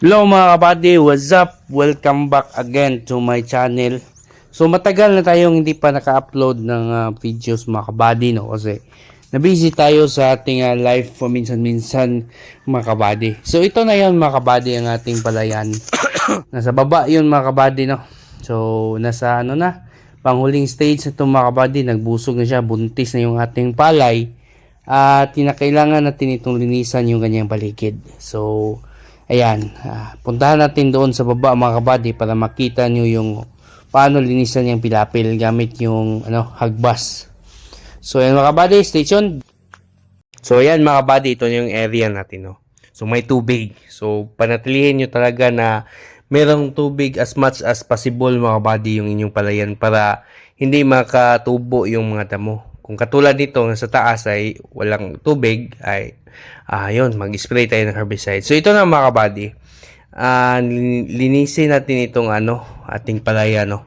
Hello mga kabady, what's up? Welcome back again to my channel. So matagal na tayong hindi pa naka-upload ng ah, videos mga kabady no kasi nabusy tayo sa ating ah, live paminsan-minsan mga kabady. So ito na yon mga kabady ang ating palayan. nasa baba yun mga kabady no. So nasa ano na panghuling stage na ito mga kabady, nagbusog na siya, buntis na yung ating palay at tinakailangan natin itong linisan yung kanyang paligid. So, ayan, ah, puntahan natin doon sa baba mga kabady para makita nyo yung paano linisan yung pilapil gamit yung ano, hagbas. So, ayan mga kabady, stay tuned. So, ayan mga kabady, ito yung area natin. No? So, may tubig. So, panatilihin nyo talaga na merong tubig as much as possible mga kabady yung inyong palayan para hindi makatubo yung mga damo. Kung katulad nito sa taas ay walang tubig ay ayun mag-spray tayo ng herbicide. So ito na mga kabady. Ah, lin- linisin natin itong ano ating palaya no.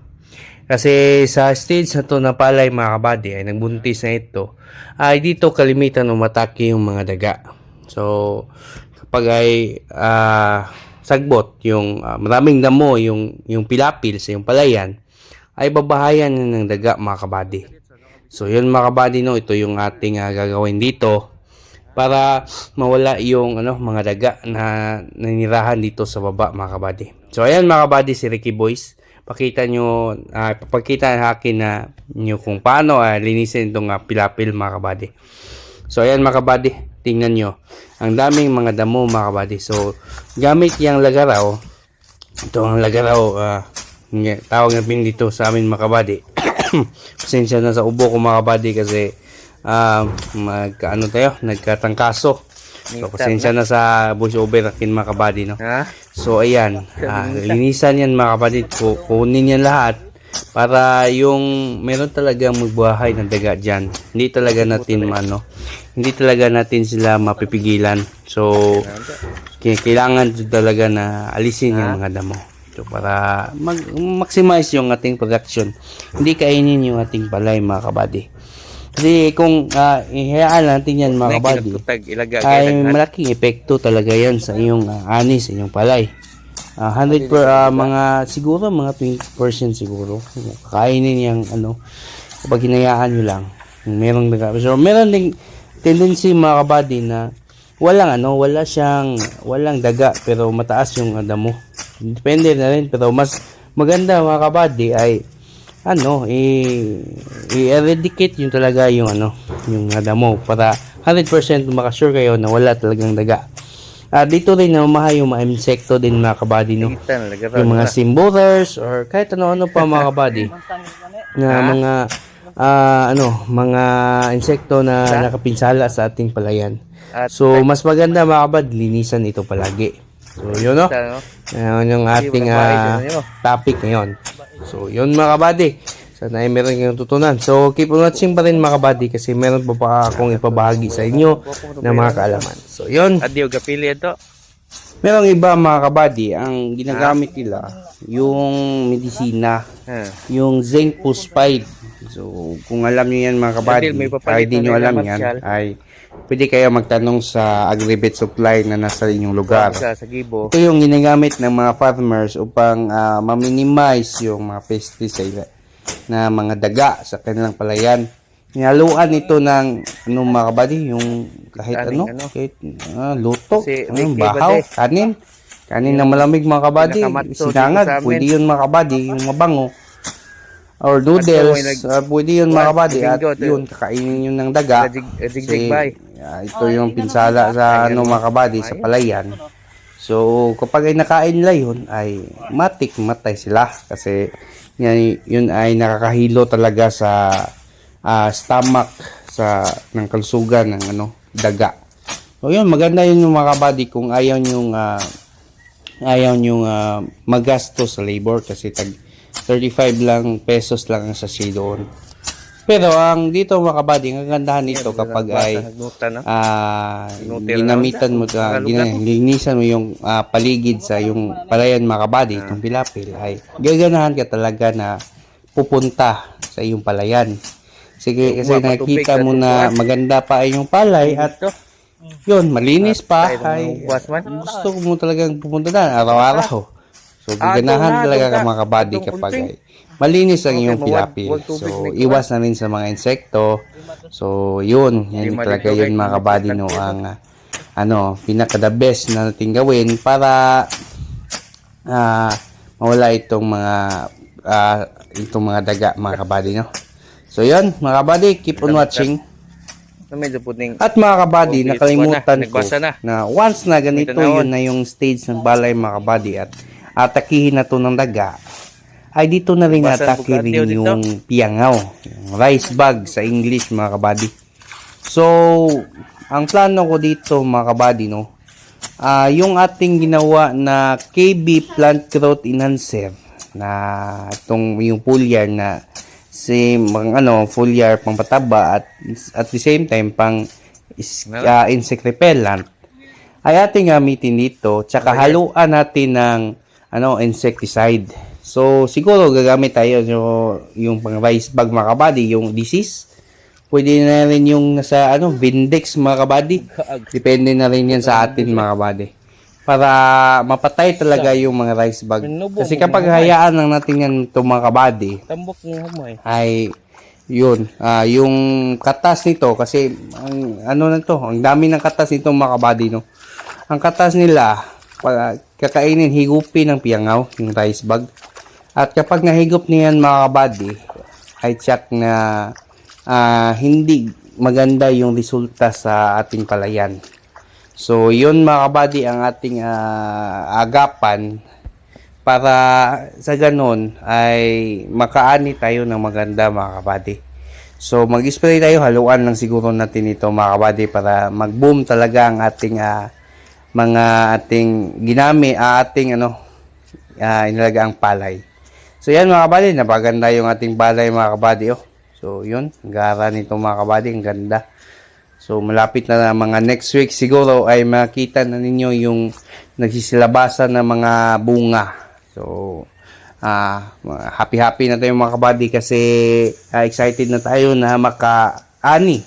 Kasi sa stage na to na palay mga kabady ay nagbuntis na ito ay dito kalimitan umatake yung mga daga. So kapag ay ah, sagbot yung ah, maraming damo yung yung pilapil sa yung palayan ay babahayan ng daga mga kabady. So yun mga kabady no, ito yung ating ah, gagawin dito para mawala yung ano mga daga na nanirahan dito sa baba mga kabady. So ayan mga kabady si Ricky Boys. Pakita nyo, uh, papakita sa akin na nyo kung paano ah, linisin itong ah, pilapil mga kabady. So ayan mga kabady, tingnan nyo. Ang daming mga damo mga kabady. So gamit yung lagaraw, ito ang lagaraw, uh, tawag natin dito sa amin mga kabady. Pasensya na sa ubo ko mga kabady kasi uh, magkaano tayo, nagkatangkaso. So, pasensya na sa voice over akin mga kabady, no? Ha? So, ayan. ah, linisan yan mga. Ku- Kunin yan lahat para yung meron talaga magbuhay ng daga dyan. Hindi talaga natin ano, hindi talaga natin sila mapipigilan. So, kailangan talaga na alisin yung mga damo. So, para mag- maximize yung ating production. Hindi kainin yung ating palay mga kabady. Kasi kung uh, ihayaan natin yan mga kabady, ay malaking epekto talaga yan sa iyong ah, ani, sa iyong palay. Ah, 100 per ah, mga siguro mga 20% siguro. Kakainin yang ano kapag hinayaan nyo lang. Merong daga. So meron ding tendency mga kabady na walang ano, wala siyang walang daga pero mataas yung damo. Depende na rin pero mas maganda mga kabady ay ano, i-eradicate yung talaga yung ano, yung damo para 100% makasure kayo na wala talagang daga. Ah, dito rin namahay yung mga insekto din mga kabady, no? Yung mga simbolers or kahit ano-ano pa mga kabady. na mga ah, ano, mga insekto na nakapinsala sa ating palayan. So, mas maganda mga kabady, linisan ito palagi. So, yun no? Ayan yung ating ah, topic ngayon. So, yun mga kabady. Sana ay meron kayong tutunan. So, keep on watching pa rin mga kabady kasi meron pa pa akong ipabahagi sa inyo na mga kaalaman. So, yun. Adio, gapili ito. Merong iba mga kabady, ang ginagamit nila, yung medisina, Ha. yung zinc phosphide. So, kung alam niyo yan mga kabady, kahit di nyo alam yan, ay pwede kayo magtanong sa Agribet Supply na nasa inyong lugar. Sa, sa gibo. Ito yung ginagamit ng mga farmers upang ah, ma-minimize yung mga pesticide na mga daga sa kanilang palayan. Hinaluan ito ng ano mga kabady, yung kahit Kaning ano, ano? kahit ah, luto, Si ano, bahaw, kanin. Kanin na malamig mga kabady, sinangag, pwede yun mga kabady, yung mabango. Or noodles, may nag- ah, pwede yun mga kabady. At yun, kakainin yun ng daga. Kasi, ah, ito yung pinsala sa ano mga kabady, sa palayan. So, kapag ay nakain nila yun, ay matik matay sila. Kasi yan, yun ay nakakahilo talaga sa ah, stomach sa ng kalusugan ng ano, daga. So, yun, maganda yun yung mga kabady kung ayaw yung ayaw yung magasto sa labor kasi tag 35 lang pesos lang ang sachet doon. Pero ang dito mga kabady, ang kagandahan nito kapag ay ah Inutil ginamitan mo uh, linisan mo yung ah, paligid sa yung palayan mga kabady, itong pilapil ay gaganahan ka talaga na pupunta sa iyong palayan. Sige, kasi sa mo na maganda pa ay yung palay at yun, malinis pa. Ay, gusto mo talagang pumunta na araw-araw. So, Ah, gaganahan na, talaga ka na. mga kabady kapag ay malinis ang iyong pilapil. So, na iwas na rin sa mga insekto. So, yun. Yan talaga yun mga kabady no, ang ano, pinaka the best na nating gawin para ah mawala itong mga ah, itong mga daga mga kabady no. So, yun mga kabady, keep on watching. Na medyo puting. At mga kabady, nakalimutan na, ko na. na once na ganito tanawon. yun na yung stage ng balay mga kabady at atakihin na to ng daga, ay dito na rin atake rin yung piangaw, yung rice bag sa English mga kabady. So, ang plano ko dito mga kabady, no, ah yung ating ginawa na KB Plant Growth Enhancer na itong yung foliar na si mga ano foliar pang pataba at at the same time pang is, ah, insect repellent. Ay ating gamitin dito tsaka haluan natin ng ano insecticide. So siguro gagamit tayo so, yung pang rice bag mga kabady yung disease. Pwede na rin yung nasa ano Vindex mga kabady. Depende na rin yan sa atin mga kabady. Para mapatay talaga yung mga rice bag. Kasi kapag hayaan lang natin yan itong mga kabady Tambok ng humay. ay yun ah yung katas nito kasi ang ano na to ang dami ng katas nito mga kabady no? Ang katas nila pa- kakainin higupin ng piyangaw yung rice bag at kapag nahigop niyan mga kabady ay check na ah, hindi maganda yung resulta sa ating palayan so yun mga kabady ang ating ah, agapan para sa ganun ay makaani tayo ng maganda mga kabady. So mag-spray tayo, haluan lang siguro natin ito mga kabady para mag-boom talaga ang ating ah, mga ating ginami, ah, ating ano, uh, inalaga ang palay. So yan mga kabady, napaganda yung ating palay mga kabady. Oh. So yun, gara nito mga kabady, ang ganda. So malapit na mga next week siguro ay makita na ninyo yung nagsisilabasan ng mga bunga. So ah happy-happy na tayo mga kabady kasi ah, excited na tayo na makaani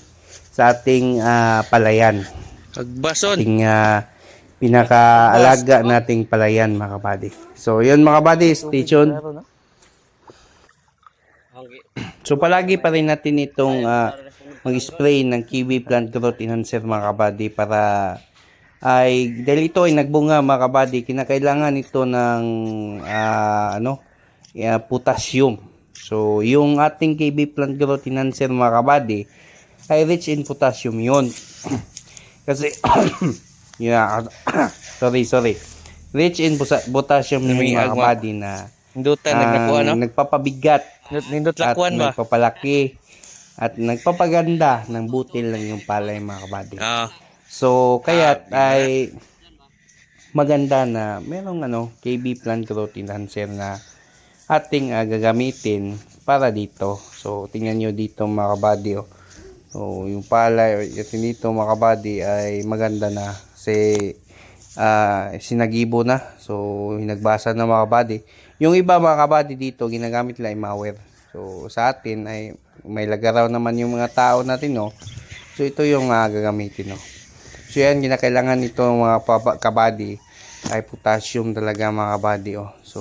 sa ating ah, palayan. Agbason. Ating ah, pinakaalaga nating palayan mga kabady. So yun mga kabady, stay tuned. So palagi pa rin natin itong ah, mag-spray ng kiwi plant growth enhancer mga kabady para ay dahil ito ay nagbunga mga kabady, kinakailangan ito ng ah, ano, ah, potassium. So yung ating KB plant growth enhancer mga kabady ay rich in potassium yun. Kasi yeah, sorry sorry. Rich in potassium May mga kabady na Hindutan, ang nagnakuha, no? nagpapabigat at lakuan ba? nagpapalaki at nagpapaganda ng butil ng yung palay mga kabady. Ah, So, kaya ay maganda na merong ano, KB plant growth enhancer na ating ah, gagamitin para dito. So, tingnan nyo dito mga kabady. Oh. So, yung palay, ito dito mga kabady ay maganda na. Kasi ah, sinagibo na. So, hinagbasa na mga kabady. Yung iba mga kabady dito, ginagamit nila malware. So, sa atin ay may lagaraw naman yung mga tao natin, no? So, ito yung ah, gagamitin, no? So yan, ginakailangan nito mga kabady ay potassium talaga mga kabady. Oh. So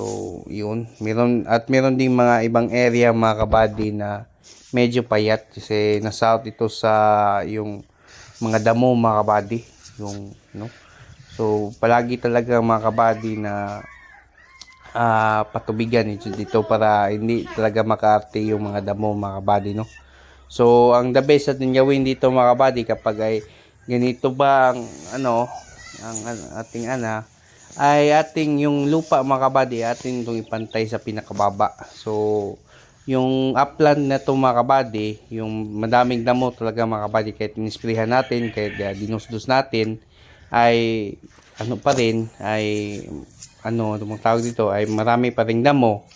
yun, meron, at meron ding mga ibang area mga kabady na medyo payat kasi na south ito sa yung mga damo mga kabady. Yung, no? So palagi talaga mga kabady na ah patubigan ito dito para hindi talaga makaarte yung mga damo mga kabady no. So ang the best natin gawin dito mga kabady kapag ay ganito ba ang ano ang, ating ana ay ating yung lupa mga kabady ating itong ipantay sa pinakababa. So yung upland na to mga kabady, yung madaming damo talaga mga kabady kahit inisprihan natin, kahit uh, dinusdus natin ay ano pa rin ay ano ano tawag dito ay marami pa ring damo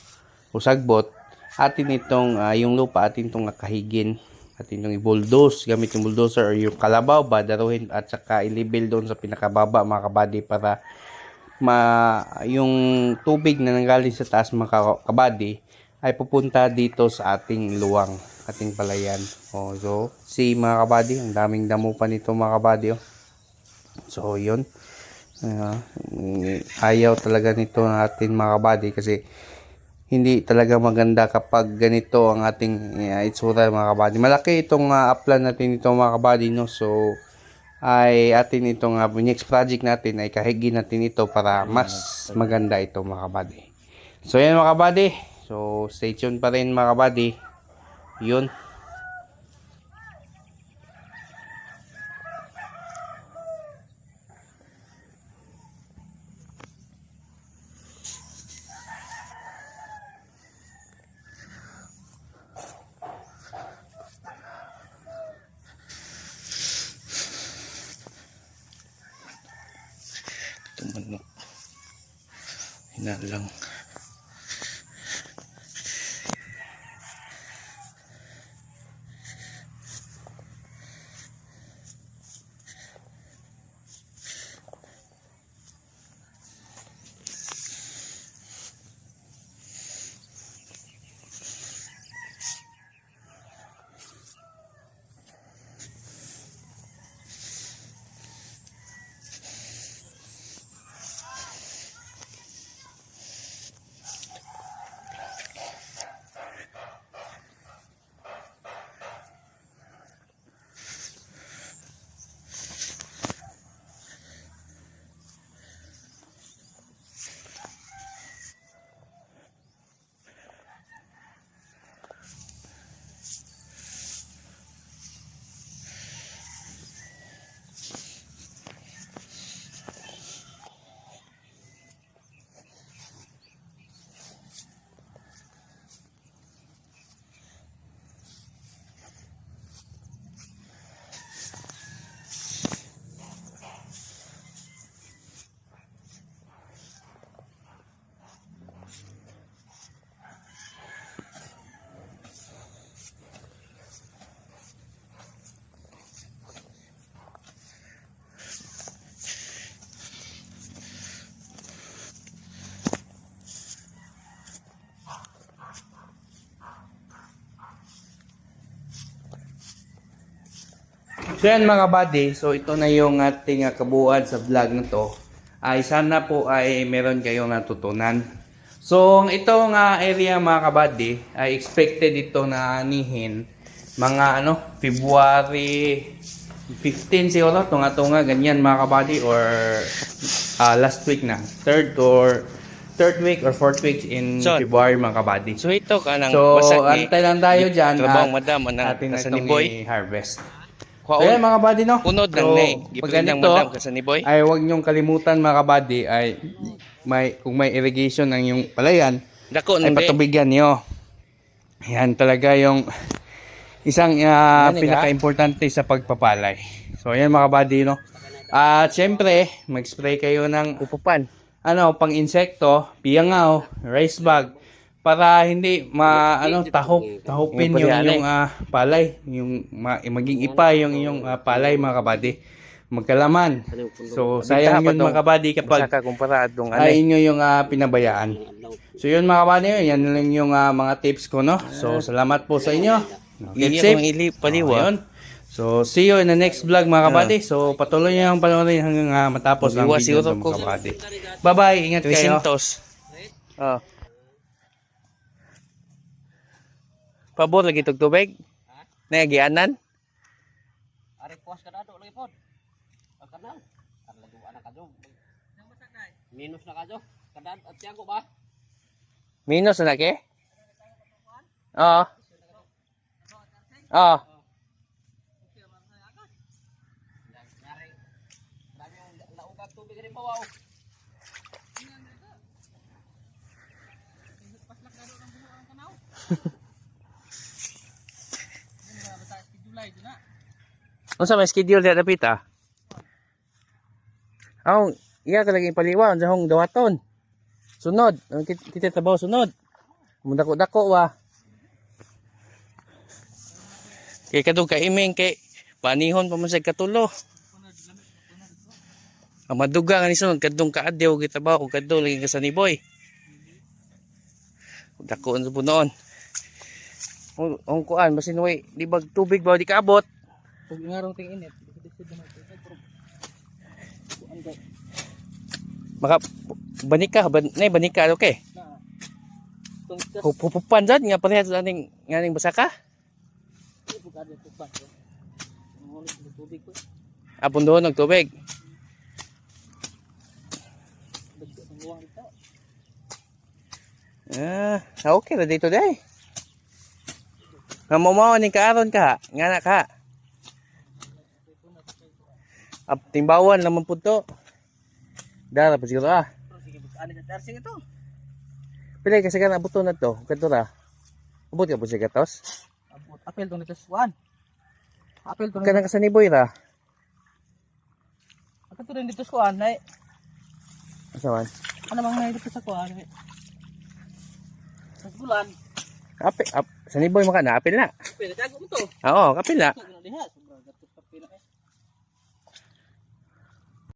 o sagbot. Atin itong ah, yung lupa atin itong kahigin atin itong i-bulldoze gamit yung bulldozer or yung kalabaw ba daruhin at saka i-level doon sa pinakababa mga kabady para ma yung tubig na nanggaling sa taas mga ka- kabady ay pupunta dito sa ating luwang ating palayan oh so si mga kabady ang daming damo pa nito mga kabady oh. So, yun. Ah, ayaw talaga nito natin mga kabady kasi hindi talaga maganda kapag ganito ang ating uh, itsura mga kabady. Malaki itong uh, uplan natin ito mga kabady no. So ay atin itong uh, next project natin ay kahigi natin ito para mas maganda ito mga kabady. So yan mga kabady. So stay tuned pa rin mga kabady. Yun. Hina lang. So yan mga buddy, so ito na yung ating uh, kabuuan sa vlog na to. Ay sana po ay meron kayong natutunan. So ang itong uh, area mga kabady ay expected ito na anihin mga ano February 15 siguro tunga tunga ganyan mga kabady or uh, last week na third or third week or fourth week in So, February mga kabady. So ito ka nang So, basag ni antay lang tayo dyan. Trabahong at madam anang atin itong ni Boy. I-harvest. So, yan mga buddy, no? Punod lang So, na eh. pag Gipunin ng ganito, madam kasa ni Boy. ay huwag niyong kalimutan mga buddy, ay may, kung may irrigation ang yung palayan, Dako ay patubigyan niyo. Yan talaga yung isang uh, ka? pinaka-importante sa pagpapalay. So, yan mga buddy, no? At syempre, mag-spray kayo ng Upupan. ano, pang insekto, piyangaw, rice bag para hindi ma ano tahop tahupin Yung yung ah, palay, yung ma, maging ipa yung yung ah, palay mga kabady. Magkalaman. So sayang yun mga kabady kapag atong ano. ay inyo yung ah, pinabayaan. So yun mga kabady, yan lang yung ah, mga tips ko no. So salamat po sa inyo. Keep safe. paliwa. Ayun. So, see you in the next vlog mga kabady. So, patuloy nyo yung panoorin hanggang ah, matapos ang video mga kabady. Bye-bye. Ingat kayo. 300. Oh. Pabor lagi tog tubig? Na gianan? Ari puas ka na do lagi pod. Kanal. Ang laguan na kadyo. Minus na kadyo. Kadan at tiyago ba? Minus na ke? Oo. Oo. Yari. Dami yung laugag tubig rin pa wow. Unsa may schedule diya dapit ah? Aw, iya ka lagi paliwa unsa hong dawaton. Sunod, kita trabaho sunod. Mundako-dako wa. Kay kadung ka iming kay panihon pa man katulo. Ang maduga nga ni sunod kadung ka adlaw kita ba ug kadto lagi ka sa ni boy. Dako unsa po noon. Ang ang kuan basin way di bag tubig ba di kaabot. Pag ngarong ting init. Maka banika ban nay banika okay. Tung kas Hupupan dyan nga parehas aning nganing basaka. Apon doon ng tubig. Ito. Ah, okay na dito day. Nga mo mo ni kaaron ka, nga na ka. Ap timbawan naman po to. Dara pa siguro ah. Sige, buka din sa sige ito. Pila kasi ka nabuto na to, kanto ra. Abot ka po siya gatos. Abot. Apel tong nito swan. Apel tong Kanang kasaniboy ra. Ako to rin dito swan. Nay, Asaman. ano bang may dito sa kuwan? Sa bulan. Ape, ap, saniboy mo ka na, apil na. Pero tago mo to. Oo, kapil na. Tago na diha. Sobrang gatot pa pila eh.